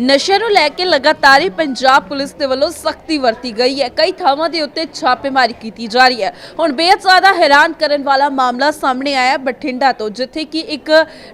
ਨਸ਼ੇ ਨੂੰ ਲੈ ਕੇ ਲਗਾਤਾਰ ਹੀ ਪੰਜਾਬ ਪੁਲਿਸ ਦੇ ਵੱਲੋਂ ਸਖਤੀ ਵਰਤੀ ਗਈ ਹੈ। ਕਈ ਥਾਵਾਂ ਦੇ ਉੱਤੇ ਛਾਪੇਮਾਰੀ ਕੀਤੀ ਜਾ ਰਹੀ ਹੈ। ਹੁਣ ਬੇहद ਜ਼ਿਆਦਾ ਹੈਰਾਨ ਕਰਨ ਵਾਲਾ ਮਾਮਲਾ ਸਾਹਮਣੇ ਆਇਆ ਬਠਿੰਡਾ ਤੋਂ, ਜਿੱਥੇ ਕਿ ਇੱਕ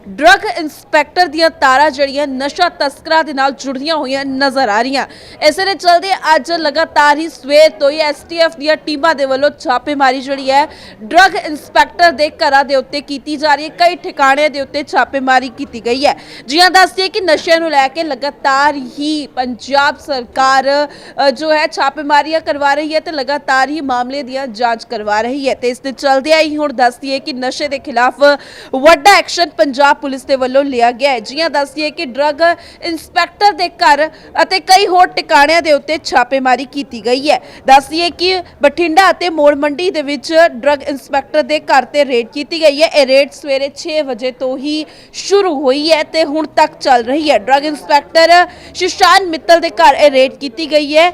ਡਰੱਗ ਇੰਸਪੈਕਟਰ ਦੀਆਂ ਤਾਰਾਂ ਜਿਹੜੀਆਂ ਨਸ਼ਾ ਤਸਕਰਾਂ ਦੇ ਨਾਲ ਜੁੜੀਆਂ ਹੋਈਆਂ ਨਜ਼ਰ ਆ ਰਹੀਆਂ। ਇਸੇ ਦੇ ਚਲਦੇ ਅੱਜ ਲਗਾਤਾਰ ਹੀ ਸਵੇਰ ਤੋਂ ਹੀ ਐਸਟੀਐਫ ਦੀਆਂ ਟੀਮਾਂ ਦੇ ਵੱਲੋਂ ਛਾਪੇਮਾਰੀ ਜਿਹੜੀ ਹੈ ਡਰੱਗ ਇੰਸਪੈਕਟਰ ਦੇ ਘਰਾਂ ਦੇ ਉੱਤੇ ਕੀਤੀ ਜਾ ਰਹੀ ਹੈ। ਕਈ ਠਿਕਾਣਿਆਂ ਦੇ ਉੱਤੇ ਛਾਪੇਮਾਰੀ ਕੀਤੀ ਗਈ ਹੈ। ਜੀਆਂ ਦੱਸਦੀ ਕਿ ਨਸ਼ਿਆਂ ਨੂੰ ਲੈ ਕੇ ਲਗਾਤਾਰ ਹੀ ਪੰਜਾਬ ਸਰਕਾਰ ਅ, ਜੋ ਹੈ ਛਾਪੇਮਾਰੀਆਂ ਕਰਵਾ ਰਹੀ ਹੈ ਤੇ ਲਗਾਤਾਰ ਹੀ ਮਾਮਲੇ ਦੀਆਂ ਜਾਂਚ ਕਰਵਾ ਰਹੀ ਹੈ। ਤੇ ਇਸ ਦੇ ਚਲਦਿਆਂ ਹੀ ਹੁਣ ਦੱਸਦੀ ਹੈ ਕਿ ਨਸ਼ੇ ਦੇ ਖਿਲਾਫ ਵੱਡਾ ਐਕਸ਼ਨ ਪੰਜਾਬ ਪੁਲਿਸ ਦੇ ਵੱਲੋਂ ਲਿਆ ਗਿਆ ਹੈ। ਜੀਆਂ ਦੱਸਦੀ ਹੈ ਕਿ ਡਰੱਗ ਇੰਸਪੈਕਟਰ ਦੇ ਘਰ ਅਤੇ ਕਈ ਹੋਰ ਟਿਕਾਣਿਆਂ ਦੇ ਉੱਤੇ ਛਾਪੇਮਾਰੀ ਕੀਤੀ ਗਈ ਹੈ। ਦੱਸਦੀ ਹੈ ਕਿ ਬਠਿੰਡਾ ਅਤੇ ਮੋੜ ਮੰਡੀ ਦੇ ਵਿੱਚ ਡਰੱਗ ਇੰਸਪੈਕਟਰ ਦੇ ਘਰ ਤੇ ਰੇਡ ਕੀਤੀ ਗਈ ਹੈ। ਇਹ ਰੇਡ ਸਵੇਰੇ 6 ਵਜੇ ਤੋਂ ਹੀ ਸ਼ੁਰੂ ਹੋਈ ਹੈ ਤੇ ਹੁਣ ਤੱਕ ਚੱਲ ਰਹੀ ਹੈ। ਡਰੱਗ ਇੰਸਪੈਕਟਰ ਸ਼ਿਸ਼ਾਨ ਮਿੱਤਲ ਦੇ ਘਰ ਇਹ ਰੇਡ ਕੀਤੀ ਗਈ ਹੈ।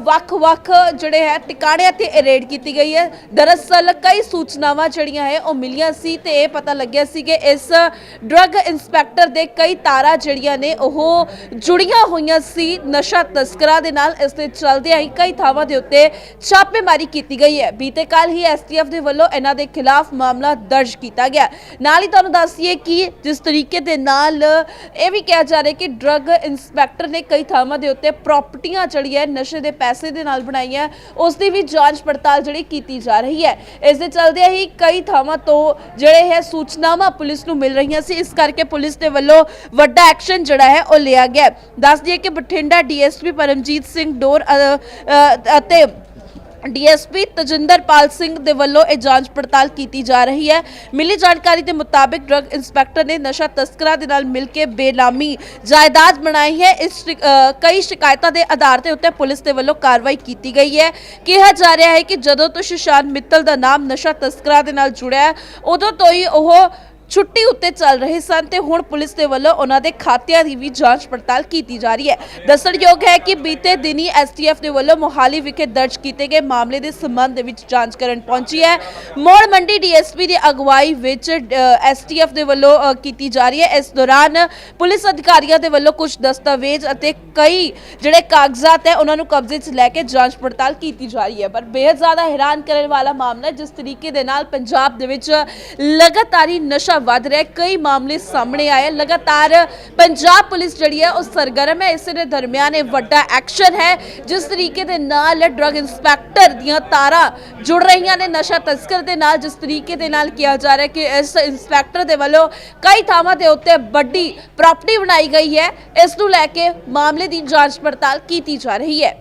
ਵੱਖ-ਵੱਖ ਜਿਹੜੇ ਹੈ, ਟਿਕਾਣਿਆਂ ਤੇ ਇਹ ਰੇਡ ਕੀਤੀ ਗਈ ਹੈ। ਦਰਅਸਲ ਕਈ ਸੂਚਨਾਵਾਂ ਜਿਹੜੀਆਂ ਹੈ, ਉਹ ਮਿਲੀਆਂ ਸੀ ਤੇ ਇਹ ਪਤਾ ਲੱਗਿਆ ਸੀ ਕਿ ਇਸ ਡਰੱਗ ਇੰਸਪੈਕਟਰ ਦੇ ਕਈ ਤਾਰਾਂ ਜਿਹੜੀਆਂ ਨੇ, ਉਹ ਜੁੜੀਆਂ ਹੋਈਆਂ ਸੀ। ਨਸ਼ਾ ਤਸਕਰਾਂ ਦੇ ਨਾਲ ਇਸ ਦੇ ਚਲਦਿਆਂ ਹੀ ਕਈ ਥਾਵਾਂ ਦੇ ਉੱਤੇ ਛਾਪੇਮਾਰੀ ਕੀਤੀ ਗਈ ਹੈ। ਬੀਤੇ ਕੱਲ ਹੀ ਐਸਟੀਐਫ ਦੇ ਵੱਲੋਂ ਇਹਨਾਂ ਦੇ ਖਿਲਾਫ ਮਾਮਲਾ ਦਰਜ ਕੀਤਾ ਗਿਆ। ਨਾਲ ਹੀ ਤੁਹਾਨੂੰ ਦੱਸੀਏ ਕਿ ਜਿਸ ਤਰੀਕੇ ਦੇ ਨਾਲ ਇਹ ਵੀ ਕਿਹਾ ਜਾ ਰਿਹਾ ਕਿ ਡਰੱਗ ਇੰਸਪੈਕਟਰ ਨੇ ਕਈ ਥਾਵਾਂ ਦੇ ਉੱਤੇ ਪ੍ਰਾਪਰਟੀਆਂ ਜਿਹੜੀਆਂ ਨਸ਼ੇ ਦੇ ਪੈਸੇ ਦੇ ਨਾਲ ਬਣਾਈਆਂ, ਉਸ ਦੀ ਵੀ ਜਾਂਚ ਪੜਤਾਲ ਜਿਹੜੀ ਕੀਤੀ ਜਾ ਰਹੀ ਹੈ ਇਸ ਦੇ ਚਲਦਿਆਂ ਹੀ ਕਈ ਥਾਵਾਂ ਤੋਂ ਜਿਹੜੇ ਹੈ ਸੂਚਨਾਵਾਂ ਪੁਲਿਸ ਨੂੰ ਮਿਲ ਰਹੀਆਂ ਸੀ ਇਸ ਕਰਕੇ ਪੁਲਿਸ ਦੇ ਵੱਲੋਂ ਵੱਡਾ ਐਕਸ਼ਨ ਜਿਹੜਾ ਹੈ ਉਹ ਲਿਆ ਗਿਆ ਹੈ। ਦੱਸ ਦਈਏ ਕਿ ਬਠਿੰਡਾ ਡੀਐਸਪੀ ਪਰਮਜੀਤ ਸਿੰਘ ਡੋਰ ਅਤੇ ਡੀਐਸਪੀ ਤਜਿੰਦਰਪਾਲ ਸਿੰਘ ਦੇ ਵੱਲੋਂ ਇਹ ਜਾਂਚ ਪੜਤਾਲ ਕੀਤੀ ਜਾ ਰਹੀ ਹੈ। ਮਿਲੀ ਜਾਣਕਾਰੀ ਦੇ ਮੁਤਾਬਿਕ ਡਰੱਗ ਇੰਸਪੈਕਟਰ ਨੇ ਨਸ਼ਾ ਤਸਕਰਾਂ ਦੇ ਨਾਲ ਮਿਲ ਕੇ ਬੇਨਾਮੀ ਜਾਇਦਾਦ ਬਣਾਈ ਹੈ। ਇਸ ਸ਼ਿਕ- ਕਈ ਸ਼ਿਕਾਇਤਾਂ ਦੇ ਆਧਾਰ ਤੇ ਉੱਤੇ ਪੁਲਿਸ ਦੇ ਵੱਲੋਂ ਕਾਰਵਾਈ ਕੀਤੀ ਗਈ ਹੈ। ਕਿਹਾ ਜਾ ਰਿਹਾ ਹੈ ਕਿ ਜਦੋਂ ਤੋਂ ਸ਼ਿਸ਼ਾਨ ਮਿੱਤਲ ਦਾ ਨਾਮ ਨਸ਼ਾ ਤਸਕਰਾਂ ਦੇ ਨਾਲ ਜੁੜਿਆ ਹੈ, ਉਦੋਂ ਤੋਂ ਹੀ ਉਹ ਛੁੱਟੀ ਉੱਤੇ ਚੱਲ ਰਹੇ ਸਨ ਤੇ ਹੁਣ ਪੁਲਿਸ ਦੇ ਵੱਲੋਂ ਉਹਨਾਂ ਦੇ ਖਾਤਿਆਂ ਦੀ ਵੀ ਜਾਂਚ ਪੜਤਾਲ ਕੀਤੀ ਜਾ ਰਹੀ ਹੈ। ਦੱਸਣਯੋਗ ਹੈ ਕਿ ਬੀਤੇ ਦਿਨੀ ਐਸਟੀਐਫ ਦੇ ਵੱਲੋਂ ਮੋਹਾਲੀ ਵਿਖੇ ਦਰਜ ਕੀਤੇ ਗਏ ਮਾਮਲੇ ਦੇ ਸੰਬੰਧ ਦੇ ਵਿੱਚ ਜਾਂਚ ਕਰਨ ਪਹੁੰਚੀ ਹੈ। ਮੋੜ ਮੰਡੀ ਡੀਐਸਪੀ ਦੀ ਅਗਵਾਈ ਵਿੱਚ ਐਸਟੀਐਫ ਦੇ ਵੱਲੋਂ ਕੀਤੀ ਜਾ ਰਹੀ ਹੈ। ਇਸ ਦੌਰਾਨ ਪੁਲਿਸ ਅਧਿਕਾਰੀਆਂ ਦੇ ਵੱਲੋਂ ਕੁਝ ਦਸਤਾਵੇਜ਼ ਅਤੇ ਕਈ ਜਿਹੜੇ ਕਾਗਜ਼ਾਤ ਹੈ, ਉਹਨਾਂ ਨੂੰ ਕਬਜ਼ੇ 'ਚ ਲੈ ਕੇ ਜਾਂਚ ਪੜਤਾਲ ਕੀਤੀ ਜਾ ਰਹੀ ਹੈ। ਪਰ ਬੇहद ਜ਼ਿਆਦਾ ਹੈਰਾਨ ਕਰਨ ਵਾਲਾ ਮਾਮਲਾ ਜਿਸ ਤਰੀਕੇ ਦੇ ਨਾਲ ਪੰਜਾਬ ਦੇ ਵਿੱਚ ਲਗਾਤਾਰ ਹੀ ਨਸ਼ਾ ਵੱਧ ਰਿਹਾ ਹੈ। ਕਈ ਮਾਮਲੇ ਸਾਹਮਣੇ ਆਏ ਲਗਾਤਾਰ ਪੰਜਾਬ ਪੁਲਿਸ ਜਿਹੜੀ ਹੈ, ਉਹ ਸਰਗਰਮ ਹੈ। ਇਸੇ ਦੇ ਦਰਮਿਆਨ ਇਹ ਵੱਡਾ ਐਕਸ਼ਨ ਹੈ। ਜਿਸ ਤਰੀਕੇ ਦੇ ਨਾਲ ਡਰੱਗ ਇੰਸਪੈਕਟਰ ਦੀਆਂ ਤਾਰਾਂ ਜੁੜ ਰਹੀਆਂ ਨੇ ਨਸ਼ਾ ਤਸਕਰ ਦੇ ਨਾਲ। ਜਿਸ ਤਰੀਕੇ ਦੇ ਨਾਲ ਕਿਹਾ ਜਾ ਰਿਹਾ ਕਿ ਇਸ ਇੰਸਪੈਕਟਰ ਦੇ ਵੱਲੋਂ ਕਈ ਥਾਵਾਂ ਦੇ ਉੱਤੇ ਵੱਡੀ ਪ੍ਰਾਪਰਟੀ ਬਣਾਈ ਗਈ ਹੈ। ਇਸ ਨੂੰ ਲੈ ਕੇ ਮਾਮਲੇ ਦੀ ਜਾਂਚ ਪੜਤਾਲ ਕੀਤੀ ਜਾ ਰਹੀ ਹੈ।